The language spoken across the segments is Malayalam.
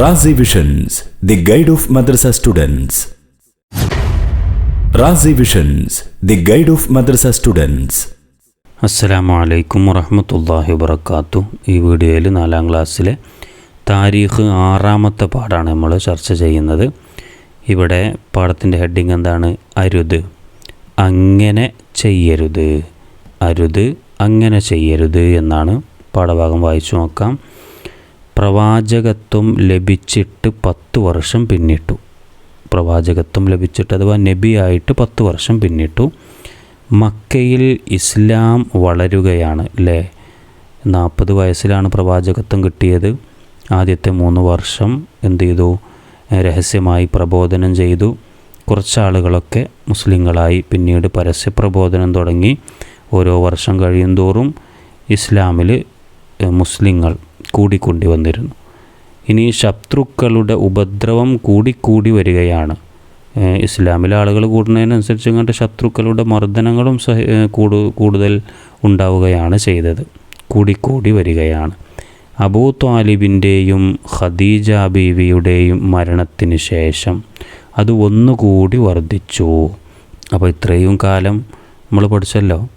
Razi visions the guide of madrasa students Razi visions the guide of madrasa students അസ്സലാമു അലൈക്കും വറഹമത്തല്ലാഹി വബർക്കാത്തു ഈ വീഡിയോയിൽ നാലാം ക്ലാസ്സിലെ താരീഖ് ആറാമത്തെ പാഠമാണ് നമ്മൾ ചർച്ച ചെയ്യുന്നത്. ഇവിടെ പാഠത്തിന്റെ ഹെഡിങ് എന്താണ്? അരുത് അങ്ങനെ ചെയ്യരുത്. അരുത് അങ്ങനെ ചെയ്യരുത് എന്നാണ് പാഠഭാഗം വായിച്ചു നോക്കാം. പ്രവാചകത്വം ലഭിച്ചിട്ട് പത്ത് വർഷം പിന്നിട്ടു. പ്രവാചകത്വം ലഭിച്ചിട്ട് അഥവാ നബിയായിട്ട് പത്ത് വർഷം പിന്നിട്ടു. മക്കയിൽ ഇസ്ലാം വളരുകയാണ് അല്ലേ നാൽപ്പത് വയസ്സിലാണ് പ്രവാചകത്വം കിട്ടിയത്. ആദ്യത്തെ മൂന്ന് വർഷം എന്ത് ചെയ്തു? രഹസ്യമായി പ്രബോധനം ചെയ്തു. കുറച്ചാളുകളൊക്കെ മുസ്ലിങ്ങളായി പിന്നീട് പരസ്യ പ്രബോധനം തുടങ്ങി. ഓരോ വർഷം കഴിയും തോറും ഇസ്ലാമിൽ മുസ്ലിങ്ങൾ കൂടിക്കൊണ്ടി വന്നിരുന്നു. ഇനി ശത്രുക്കളുടെ ഉപദ്രവം കൂടിക്കൂടി വരികയാണ്. ഇസ്ലാമിലെ ആളുകൾ കൂടുന്നതിനനുസരിച്ച് ഇങ്ങോട്ട് ശത്രുക്കളുടെ മർദ്ദനങ്ങളും സഹ കൂടു കൂടുതൽ ഉണ്ടാവുകയാണ് ചെയ്തത്. കൂടിക്കൂടി വരികയാണ്. അബൂ ത്വാലിബിന്റെയും ഖദീജ ബീവിയുടെയും മരണത്തിന് ശേഷം അത് ഒന്നുകൂടി വർദ്ധിച്ചു. അപ്പോൾ ഇത്രയും കാലം നമ്മൾ പഠിച്ചല്ലോ?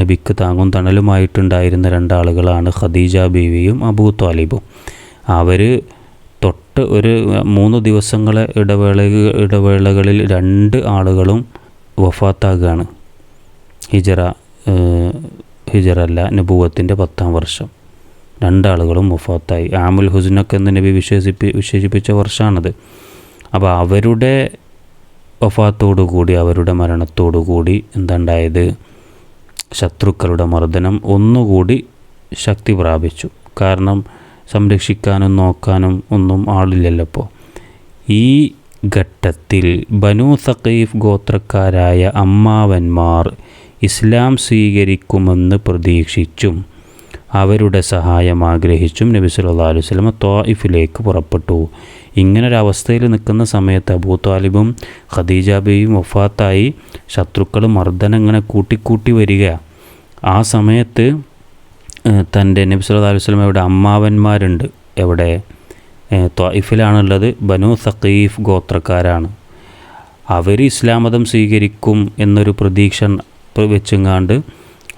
നബിക്ക് താങ്ങും തണലുമായിട്ടുണ്ടായിരുന്ന രണ്ടാളുകളാണ് ഖദീജ ബീവിയും അബൂ ത്വാലിബും. അവർ തൊട്ട് ഒരു മൂന്ന് ദിവസങ്ങളെ ഇടവേള ഇടവേളകളിൽ രണ്ട് ആളുകളും വഫാത്താകുകയാണ് ഹിജറ ഹിജറ അല്ല നബൂവത്തിന്റെ പത്താം വർഷം. രണ്ടാളുകളും വഫാത്തായി. ആമുൽ ഹുസ്നക്ക് എന്ന് നബി വിശേഷിപ്പി വിശേഷിപ്പിച്ച വർഷമാണത് അപ്പോൾ അവരുടെ വഫാത്തോടു കൂടി അവരുടെ മരണത്തോടു കൂടി എന്തുണ്ടായത്? ശത്രുക്കളുടെ മർദ്ദനം ഒന്നുകൂടി ശക്തി പ്രാപിച്ചു. കാരണം സംരക്ഷിക്കാനും നോക്കാനും ഒന്നും ആളില്ലല്ലോ ഈ ഘട്ടത്തിൽ ബനു സഖീഫ് ഗോത്രക്കാരായ അമ്മാവന്മാർ ഇസ്ലാം സ്വീകരിക്കുമെന്ന് പ്രതീക്ഷിച്ചും അവരുടെ സഹായം ആഗ്രഹിച്ചും നബി സല്ലല്ലാഹു അലൈഹി വസല്ലമ ത്വായിഫിലേക്ക് പുറപ്പെട്ടു. ഇങ്ങനൊരവസ്ഥയിൽ നിൽക്കുന്ന സമയത്ത് അബൂ താലിബും ഖദീജാബിയും വഫാത്തായി. ശത്രുക്കൾ മർദ്ദനം ഇങ്ങനെ കൂട്ടിക്കൂട്ടി വരിക. ആ സമയത്ത് തന്റെ നബി സല്ലല്ലാഹു അലൈഹി വസല്ലമയുടെ അമ്മാവന്മാരുണ്ട്. എവിടെ? ത്വായിഫിലാണുള്ളത് ബനു സഖീഫ് ഗോത്രക്കാരാണ്. അവർ ഇസ്ലാം മതം സ്വീകരിക്കും എന്നൊരു പ്രതീക്ഷ വെച്ചുങ്ങാണ്ട്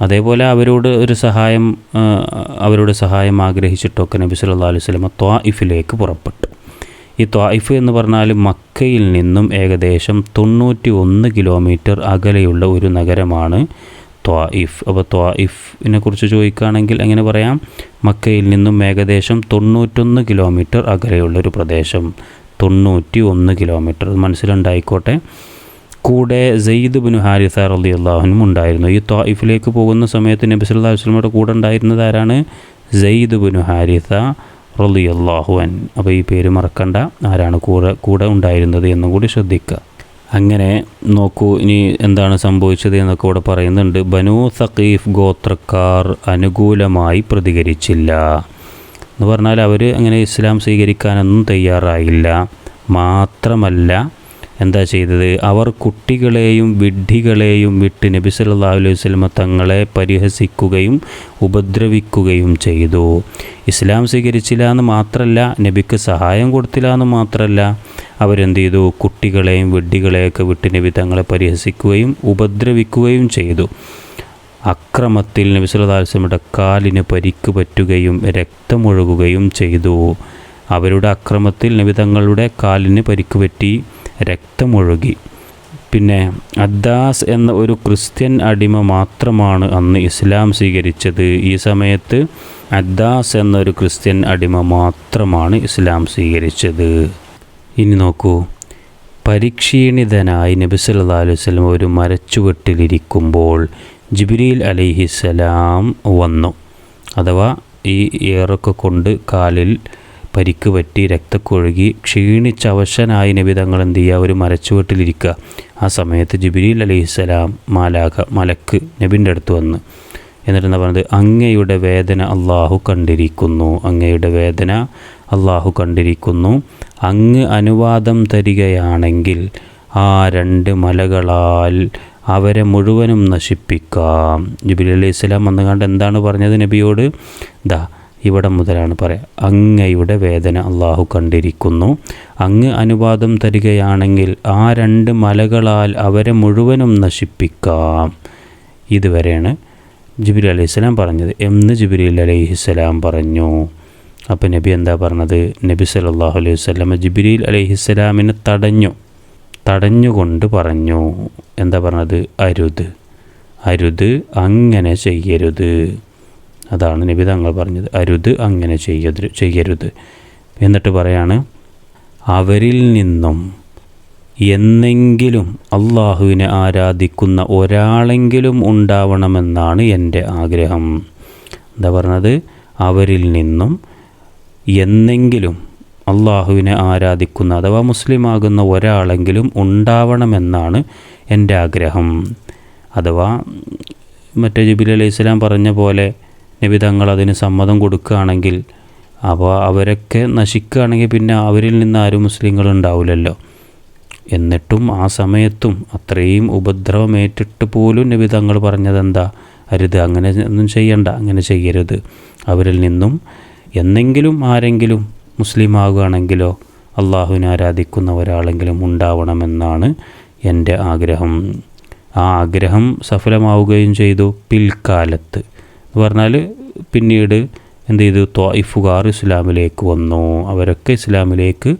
അതേപോലെ അവരോട് ഒരു സഹായം അവരുടെ സഹായം ആഗ്രഹിച്ചിട്ടൊക്കെ നബി സല്ലല്ലാഹു അലൈഹി വസല്ലമ ത്വായിഫിലേക്ക് പുറപ്പെട്ടു. ഈ ത്വായിഫ് എന്ന് പറഞ്ഞാൽ മക്കയിൽ നിന്നും ഏകദേശം തൊണ്ണൂറ്റി ഒന്ന് കിലോമീറ്റർ അകലെയുള്ള ഒരു നഗരമാണ് ത്വായിഫ് അപ്പോൾ ത്വാഇഫിനെ കുറിച്ച് ചോദിക്കുകയാണെങ്കിൽ എങ്ങനെ പറയാം? മക്കയിൽ നിന്നും ഏകദേശം തൊണ്ണൂറ്റൊന്ന് കിലോമീറ്റർ അകലെയുള്ള ഒരു പ്രദേശം. തൊണ്ണൂറ്റി ഒന്ന് കിലോമീറ്റർ മനസ്സിലുണ്ടായിക്കോട്ടെ. കൂടെ സെയ്ദ് ബിൻ ഹാരിസ റലി അള്ളാഹുനും ഉണ്ടായിരുന്നു. ഈ ത്വായിഫിലേക്ക് പോകുന്ന സമയത്ത് നബി സല്ലല്ലാഹു വസ്ലമയുടെ കൂടെ ഉണ്ടായിരുന്നത് ആരാണ്? സെയ്ദ് ബിൻ ഹാരിസ റലി അള്ളാഹുവൻ അപ്പോൾ ഈ പേര് മറക്കണ്ട. ആരാണ് കൂടെ കൂടെ ഉണ്ടായിരുന്നത് എന്നും കൂടി ശ്രദ്ധിക്കുക. അങ്ങനെ നോക്കൂ ഇനി എന്താണ് സംഭവിച്ചത് എന്നൊക്കെ ഇവിടെ പറയുന്നുണ്ട്. ബനു സഖീഫ് ഗോത്രക്കാർ അനുകൂലമായി പ്രതികരിച്ചില്ല. എന്ന് പറഞ്ഞാൽ അവർ അങ്ങനെ ഇസ്ലാം സ്വീകരിക്കാനൊന്നും തയ്യാറായില്ല. മാത്രമല്ല എന്താ ചെയ്തത്? അവർ കുട്ടികളെയും വിഡ്ഢികളെയും വിട്ട് നബി സല്ലല്ലാഹു അലൈഹി വസല്ലമ തങ്ങളെ പരിഹസിക്കുകയും ഉപദ്രവിക്കുകയും ചെയ്തു. ഇസ്ലാം സ്വീകരിച്ചില്ല എന്ന് മാത്രമല്ല നബിക്ക് സഹായം കൊടുത്തില്ല എന്ന് മാത്രമല്ല അവരെന്ത് ചെയ്തു കുട്ടികളെയും വിഡ്ഢികളെയൊക്കെ വിട്ട് നബി തങ്ങളെ പരിഹസിക്കുകയും ഉപദ്രവിക്കുകയും ചെയ്തു. അക്രമത്തിൽ നബി സല്ലാ അലൈഹി വസല്ലമയുടെ കാലിന് പരിക്ക് പറ്റുകയും രക്തമൊഴുകുകയും ചെയ്തു. അവരുടെ അക്രമത്തിൽ നബി തങ്ങളുടെ കാലിന് പരിക്ക് പറ്റി. രക്തമൊഴുകി. പിന്നെ അദ്ദാസ് എന്ന ഒരു ക്രിസ്ത്യൻ അടിമ മാത്രമാണ് അന്ന് ഇസ്ലാം സ്വീകരിച്ചത്. ഈ സമയത്ത് അദ്ദാസ് എന്നൊരു ക്രിസ്ത്യൻ അടിമ മാത്രമാണ് ഇസ്ലാം സ്വീകരിച്ചത്. ഇനി നോക്കൂ. പരിക്ഷീണിതനായി നബി സല്ലല്ലാഹു അലൈഹി വസല്ലം ഒരു മരച്ചുവെട്ടിലിരിക്കുമ്പോൾ ജിബ്രീൽ അലൈഹിസ്സലാം വന്നു. അഥവാ ഈ ഏറൊക്കെ കൊണ്ട് കാലിൽ പരിക്ക് പറ്റി രക്തക്കൊഴുകി ക്ഷീണിച്ച അവശനായി നബി തങ്ങൾ എന്ത് ചെയ്യുക? ഒരു മരച്ചുവെട്ടിലിരിക്കുക. ആ സമയത്ത് ജിബ്രീൽ അലൈഹിസ്സലാം മാലാഖ മലക്ക് നബിന്റെ അടുത്ത് വന്ന് എന്നിട്ട് എന്താ പറയുന്നത് അങ്ങയുടെ വേദന അള്ളാഹു കണ്ടിരിക്കുന്നു. അങ്ങയുടെ വേദന അള്ളാഹു കണ്ടിരിക്കുന്നു. അങ്ങ് അനുവാദം തരികയാണെങ്കിൽ ആ രണ്ട് മലകളാൽ അവരെ മുഴുവനും നശിപ്പിക്കാം. ജിബിലി അലൈഹി സ്വലാം വന്നുകൊണ്ട് എന്താണ് പറഞ്ഞത് നബിയോട്? ദാ ഇവിടെ മുതലാണ് പറയാം അങ്ങയുടെ വേദന അള്ളാഹു കണ്ടിരിക്കുന്നു. അങ്ങ് അനുവാദം തരികയാണെങ്കിൽ ആ രണ്ട് മലകളാൽ അവരെ മുഴുവനും നശിപ്പിക്കാം. ഇതുവരെയാണ് ജിബിരി അലൈഹിസ്സലാം പറഞ്ഞത്. എന്ന് ജിബിരി അലൈഹിസ്സലാം പറഞ്ഞു. അപ്പോൾ നബി എന്താ പറഞ്ഞത്? നബി സല്ലല്ലാഹു അലൈഹി വസല്ലമ ജിബ്രീൽ അലൈഹിസ്സലാമിനെ തടഞ്ഞു. തടഞ്ഞുകൊണ്ട് പറഞ്ഞു. എന്താ പറഞ്ഞത്? അരുത്. അരുത് അങ്ങനെ ചെയ്യരുത്. അതാണ് നബി തങ്ങൾ പറഞ്ഞത്. അരുത് അങ്ങനെ ചെയ്യരുത് ചെയ്യരുത്. എന്നിട്ട് പറയാണ് അവരിൽ നിന്നും എന്നെങ്കിലും അള്ളാഹുവിനെ ആരാധിക്കുന്ന ഒരാളെങ്കിലും ഉണ്ടാവണമെന്നാണ് എന്റെ ആഗ്രഹം. എന്താ പറഞ്ഞത്? അവരിൽ നിന്നും എന്നെങ്കിലും അള്ളാഹുവിനെ ആരാധിക്കുന്ന അഥവാ മുസ്ലിമാകുന്ന ഒരാളെങ്കിലും ഉണ്ടാവണമെന്നാണ് എന്റെ ആഗ്രഹം. അഥവാ മറ്റേ ജിബിൽ അലൈഹി സ്വലാം പറഞ്ഞ പോലെ നബി തങ്ങൾ അതിന് സമ്മതം കൊടുക്കുകയാണെങ്കിൽ അപ്പോൾ അവരൊക്കെ നശിക്കുകയാണെങ്കിൽ പിന്നെ അവരിൽ നിന്ന് ആരും മുസ്ലിങ്ങൾ ഉണ്ടാവില്ലല്ലോ. എന്നിട്ടും ആ സമയത്തും അത്രയും ഉപദ്രവമേറ്റിട്ട് പോലും നബി തങ്ങൾ പറഞ്ഞതെന്താ? അരുത് അങ്ങനെ ഒന്നും ചെയ്യണ്ട അങ്ങനെ ചെയ്യരുത്. അവരിൽ നിന്നും എന്നെങ്കിലും ആരെങ്കിലും മുസ്ലിം ആകുകയാണെങ്കിലോ അള്ളാഹുവിനെ ആരാധിക്കുന്ന ഒരാളെങ്കിലും ഉണ്ടാവണമെന്നാണ് എന്റെ ആഗ്രഹം. ആ ആഗ്രഹം സഫലമാവുകയും ചെയ്തു പിൽക്കാലത്ത്. എന്ന് പറഞ്ഞാൽ പിന്നീട് എന്ത് ചെയ്തു? ത്വായിഫുകാർ ഇസ്ലാമിലേക്ക് വന്നു. അവരൊക്കെ ഇസ്ലാമിലേക്ക്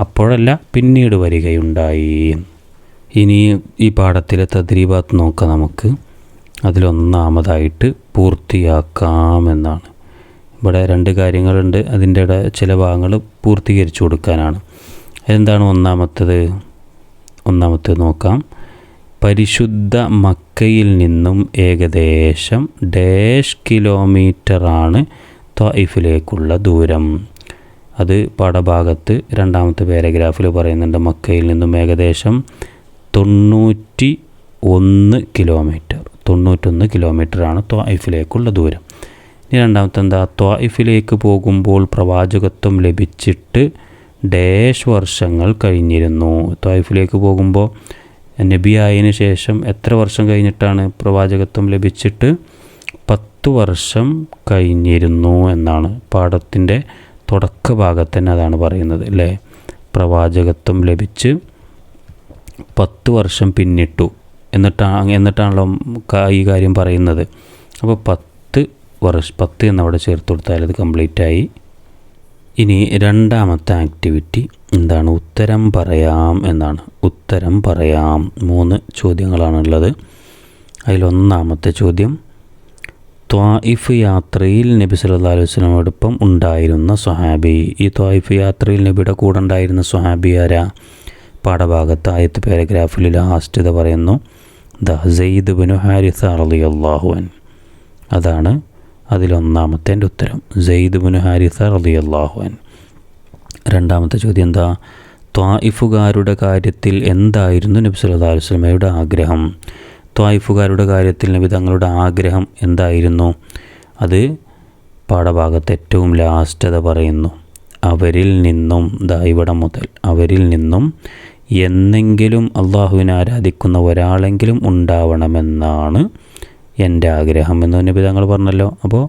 അപ്പോഴല്ല പിന്നീട് വരികയുണ്ടായി. ഇനി ഈ പാഠത്തിലെ തദ്രീബാത്ത് നോക്കാം നമുക്ക്. അതിലൊന്നാമതായിട്ട് പൂർത്തിയാക്കാമെന്നാണ്. ഇവിടെ രണ്ട് കാര്യങ്ങളുണ്ട്. അതിന്റെ ചില ഭാഗങ്ങൾ പൂർത്തീകരിച്ചു കൊടുക്കാനാണ്. എന്താണ് ഒന്നാമത്തത്? ഒന്നാമത്തേത് നോക്കാം. പരിശുദ്ധ മക്കയിൽ നിന്നും ഏകദേശം ഡാഷ് കിലോമീറ്ററാണ് ത്വായിഫിലേക്കുള്ള ദൂരം. അത് പാഠഭാഗത്ത് രണ്ടാമത്തെ പാരഗ്രാഫിൽ പറയുന്നുണ്ട്. മക്കയിൽ നിന്നും ഏകദേശം തൊണ്ണൂറ്റി ഒന്ന് കിലോമീറ്റർ. തൊണ്ണൂറ്റൊന്ന് കിലോമീറ്ററാണ് ത്വായിഫിലേക്കുള്ള ദൂരം. ഇനി രണ്ടാമത്തെ എന്താ ത്വായിഫിലേക്ക് പോകുമ്പോൾ പ്രവാചകത്വം ലഭിച്ചിട്ട് ഡേഷ് വർഷങ്ങൾ കഴിഞ്ഞിരുന്നു. ത്വായിഫിലേക്ക് പോകുമ്പോൾ നബിയായതിനു ശേഷം എത്ര വർഷം കഴിഞ്ഞിട്ടാണ് പ്രവാചകത്വം ലഭിച്ചിട്ട് പത്തു വർഷം കഴിഞ്ഞിരുന്നു എന്നാണ് പാഠത്തിന്റെ തുടക്ക ഭാഗത്ത് തന്നെ അതാണ് പറയുന്നത് അല്ലേ പ്രവാചകത്വം ലഭിച്ച് പത്ത് വർഷം പിന്നിട്ടു എന്നിട്ടാണ് എന്നിട്ടാണല്ലോ ഈ കാര്യം പറയുന്നത്. അപ്പോൾ പത്ത് വർഷം പത്ത് എന്നവിടെ ചേർത്ത് കൊടുത്താൽ അത് കംപ്ലീറ്റ് ആയി ഇനി രണ്ടാമത്തെ ആക്ടിവിറ്റി എന്താണ്? ഉത്തരം പറയാം എന്നാണ്. ഉത്തരം പറയാം. മൂന്ന് ചോദ്യങ്ങളാണുള്ളത്. അതിലൊന്നാമത്തെ ചോദ്യം. ത്വായിഫ് യാത്രയിൽ നബി സല്ലല്ലാഹു അലൈഹി സ്വലമോടൊപ്പം ഉണ്ടായിരുന്ന സ്വഹാബി. ഈ ത്വായിഫ് യാത്രയിൽ നബിയുടെ കൂടെ ഉണ്ടായിരുന്ന സ്വഹാബി ആരാ? പാഠഭാഗത്ത് ആയത്ത് പാരഗ്രാഫിൽ ലാസ്റ്റ് ഇത് പറയുന്നു. ദ സെയ്ദ് ബിനു ഹാരിസ റളിയല്ലാഹു അൻ അതാണ് അതിലൊന്നാമത്തെ എന്റെ ഉത്തരം. സെയ്ദ് ബുൻ ഹാരിസ റളിയല്ലാഹു അള്ളാഹുൻ രണ്ടാമത്തെ ചോദ്യം എന്താ? ത്വായിഫുകാരുടെ കാര്യത്തിൽ എന്തായിരുന്നു നബി സല്ലല്ലാഹു അലൈഹി വസല്ലമയുടെ ആഗ്രഹം? ത്വായിഫുകാരുടെ കാര്യത്തിൽ നബി തങ്ങളുടെ ആഗ്രഹം എന്തായിരുന്നു? അത് പാഠഭാഗത്ത് ഏറ്റവും ലാസ്റ്റത പറയുന്നു. അവരിൽ നിന്നും ദാ ഇവിടെ മുതൽ അവരിൽ നിന്നും എന്നെങ്കിലും അള്ളാഹുവിനെ ആരാധിക്കുന്ന ഒരാളെങ്കിലും ഉണ്ടാവണമെന്നാണ് എന്റെ ആഗ്രഹം എന്ന് നബി തങ്ങൾ പറഞ്ഞല്ലോ. അപ്പോൾ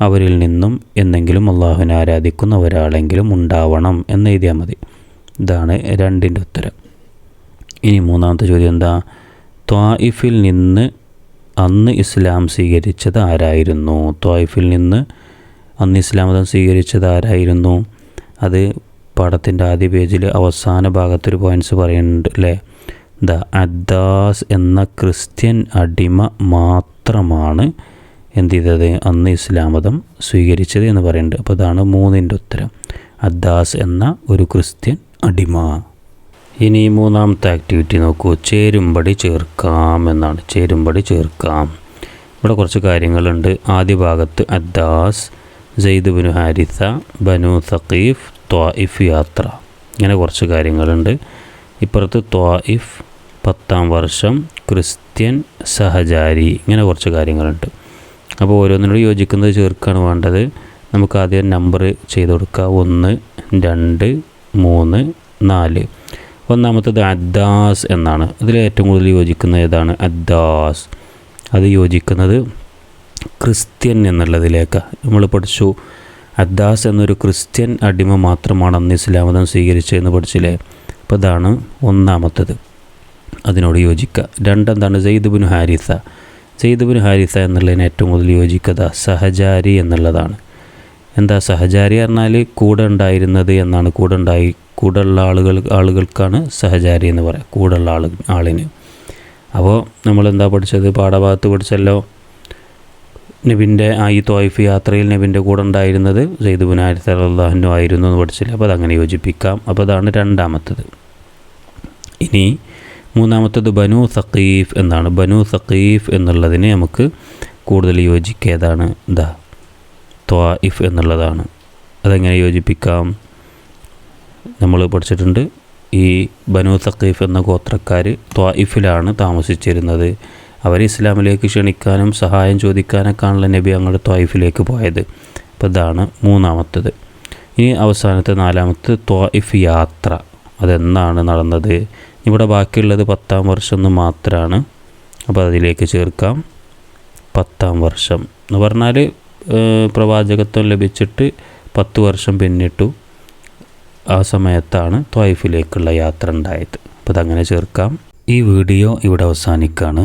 അവരിൽ നിന്നും എന്നെങ്കിലും അള്ളാഹുവിനെ ആരാധിക്കുന്ന ഒരാളെങ്കിലും ഉണ്ടാവണം എന്ന് എഴുതിയാൽ മതി. ഇതാണ് രണ്ടിന്റെ ഉത്തരം. ഇനി മൂന്നാമത്തെ ചോദ്യം എന്താ? ത്വായിഫിൽ നിന്ന് അന്ന് ഇസ്ലാം സ്വീകരിച്ചത് ആരായിരുന്നു? ത്വായിഫിൽ നിന്ന് അന്ന് ഇസ്ലാം മതം സ്വീകരിച്ചത് ആരായിരുന്നു? അത് പാഠത്തിന്റെ ആദ്യ പേജിൽ അവസാന ഭാഗത്തൊരു പോയിന്റ്സ് പറയുന്നുണ്ട് അല്ലേ? ദ അദ്ദാസ് എന്ന ക്രിസ്ത്യൻ അടിമ മാത്രമാണ് എന്ത് ചെയ്തത് അന്ന് ഇസ്ലാം മതം സ്വീകരിച്ചത് എന്ന് പറയുന്നുണ്ട് അപ്പോൾ അതാണ് മൂന്നിന്റെ ഉത്തരം. അദ്ദാസ് എന്ന ഒരു ക്രിസ്ത്യൻ അടിമ. ഇനി മൂന്നാമത്തെ ആക്ടിവിറ്റി നോക്കൂ. ചേരുംപടി ചേർക്കാം എന്നാണ്. ചേരുംപടി ചേർക്കാം. ഇവിടെ കുറച്ച് കാര്യങ്ങളുണ്ട്. ആദ്യ ഭാഗത്ത് അദ്ദാസ് ജെയ്ദ് ബിനു ഹാരിസ ബനു സഖീഫ് ത്വായിഫ് യാത്ര. ഇങ്ങനെ കുറച്ച് കാര്യങ്ങളുണ്ട്. ഇപ്പുറത്ത് ത്വായിഫ് പത്താം വർഷം ക്രിസ്ത്യൻ സഹചാരി. ഇങ്ങനെ കുറച്ച് കാര്യങ്ങളുണ്ട്. അപ്പോൾ ഓരോന്നിനോട് യോജിക്കുന്നത് ചേർക്കുകയാണ് വേണ്ടത്. നമുക്ക് ആദ്യം നമ്പർ ചെയ്ത് കൊടുക്കുക. ഒന്ന് രണ്ട് മൂന്ന് നാല്. ഒന്നാമത്തത് അദ്ദാസ് എന്നാണ്. അതിൽ ഏറ്റവും കൂടുതൽ യോജിക്കുന്നത് ഏതാണ്? അദ്ദാസ്. അത് യോജിക്കുന്നത് ക്രിസ്ത്യൻ എന്നുള്ളതിലേക്ക്. നമ്മൾ പഠിച്ചു. അദ്ദാസ് എന്നൊരു ക്രിസ്ത്യൻ അടിമ മാത്രമാണ് അന്ന് ഇസ്ലാമതം സ്വീകരിച്ചതെന്ന് പഠിച്ചില്ലേ? അപ്പോൾ അതാണ് ഒന്നാമത്തത്. അതിനോട് യോജിക്കുക രണ്ടെന്താണ് സെയ്ദുബിൻ ഹാരിസ. സെയ്ദുബിൻ ഹാരിസ എന്നുള്ളതിന് ഏറ്റവും കൂടുതൽ യോജിക്കുക സഹചാരി എന്നുള്ളതാണ്. എന്താ സഹചാരി പറഞ്ഞാൽ കൂടെ ഉണ്ടായിരുന്നത് എന്നാണ്. കൂടെ ഉണ്ടായി കൂടെ ഉള്ള ആളുകൾ ആളുകൾക്കാണ് സഹചാരി എന്ന് പറയാം. കൂടെ ഉള്ള ആൾ ആളിന്. അപ്പോൾ നമ്മൾ എന്താ പഠിച്ചത്? പാഠഭാഗത്ത് പഠിച്ചല്ലോ. നബിന്റെ ആ ഈ തോയ്ഫ് യാത്രയിൽ നബിന്റെ കൂടെ ഉണ്ടായിരുന്നത് സെയ്ദുബിൻ ഹാരിസ അള്ളാഹുനു ആയിരുന്നു എന്ന് പഠിച്ചില്ല. അപ്പോൾ അതങ്ങനെ യോജിപ്പിക്കാം. അപ്പോൾ അതാണ് രണ്ടാമത്തത്. ഇനി മൂന്നാമത്തത് ബനു സഖീഫ് എന്നാണ്. ബനു സഖീഫ് എന്നുള്ളതിനെ നമുക്ക് കൂടുതൽ യോജിക്കേതാണ് ദാ ത്വായിഫ് എന്നുള്ളതാണ്. അതെങ്ങനെ യോജിപ്പിക്കാം? നമ്മൾ പഠിച്ചിട്ടുണ്ട്. ഈ ബനു സഖീഫ് എന്ന ഗോത്രക്കാർ ത്വായിഫിലാണ് താമസിച്ചിരുന്നത്. അവർ ഇസ്ലാമിലേക്ക് ക്ഷണിക്കാനും സഹായം ചോദിക്കാനൊക്കെയാണല്ലോ നബി അങ്ങോട്ട് ത്വായിഫിലേക്ക് പോയത്. അപ്പോൾ ഇതാണ് മൂന്നാമത്തത്. ഇനി അവസാനത്തെ നാലാമത്തെ ത്വായിഫ് യാത്ര. അതെന്നാണ് നടന്നത്? ഇവിടെ ബാക്കിയുള്ളത് പത്താം വർഷം എന്ന് മാത്രമാണ് അപ്പോൾ അതിലേക്ക് ചേർക്കാം. പത്താം വർഷം എന്ന് പറഞ്ഞാൽ പ്രവാചകത്വം ലഭിച്ചിട്ട് പത്ത് വർഷം പിന്നിട്ടു ആ സമയത്താണ് ത്വൈഫിലേക്കുള്ള യാത്ര ഉണ്ടായത്. അപ്പോൾ അതങ്ങനെ ചേർക്കാം. ഈ വീഡിയോ ഇവിടെ അവസാനിക്കുകയാണ്